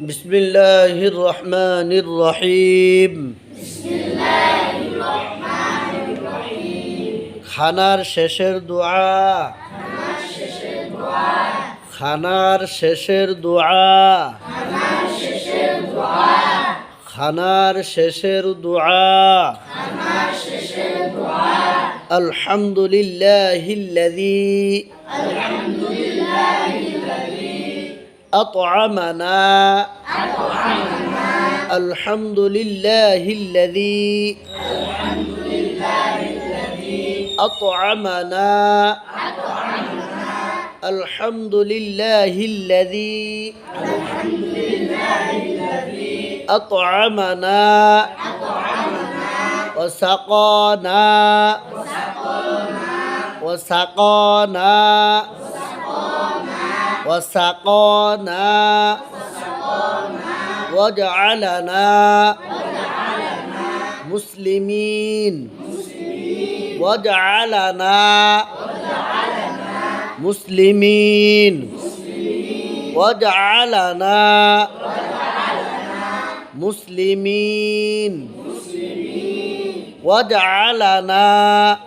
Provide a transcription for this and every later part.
بسم الله الرحمن الرحيم খানার শেষের দোয়া খানার শেষের দোয়া খানার শেষের দোয়া আলহামদুলিল্লাহিল্লাযী أطعمنا. أطعمنا. الحمد لله الذي الحمد لله الذي أطعمنا. أطعمنا. الحمد لله الذي الحمد لله الذي أطعمنا. أطعمنا. وسقانا. وسقانا. وسقانا. وجعلنا مسلمين وجعلنا مسلمين وجعلنا مسلمين وجعلنا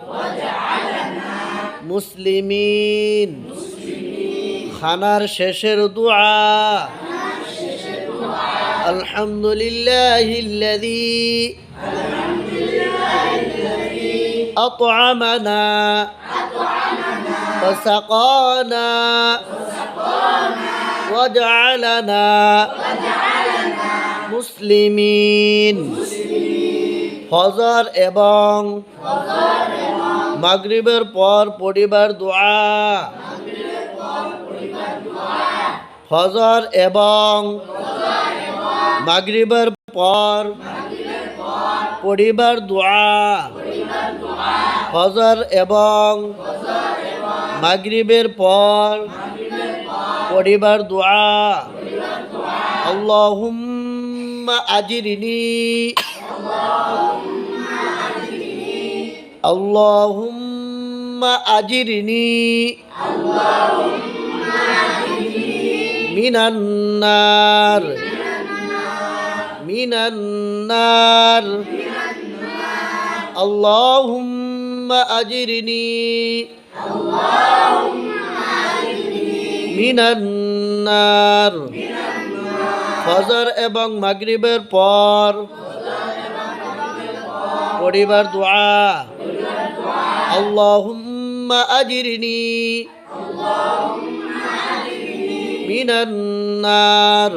مسلمين খানার শেষের দোয়া আলহামদুলিল্লাহিল্লাযী أطعمنا وسقانا وجعلنا মুসলিমিন ফজর এবং মাগরিবের পর পরিবার দোয়া ফজর এবং মাগরিবের পর পরিবার দোয়া, ফজর এবং মাগরিবের পর পরিবার দোয়া। আল্লাহুম্মা আজিরিনি আল্লাহুম্মা আজিরিনি। من মিনান্নার মিনান্নার। আল্লাহুম্মা আজিরনি মিনান্নার। ফজর এবং মাগরিবের পর পরিবার দোয়া। আল্লাহুম্মা আজিরনি আল্লাহুম্মা মিনান্নার।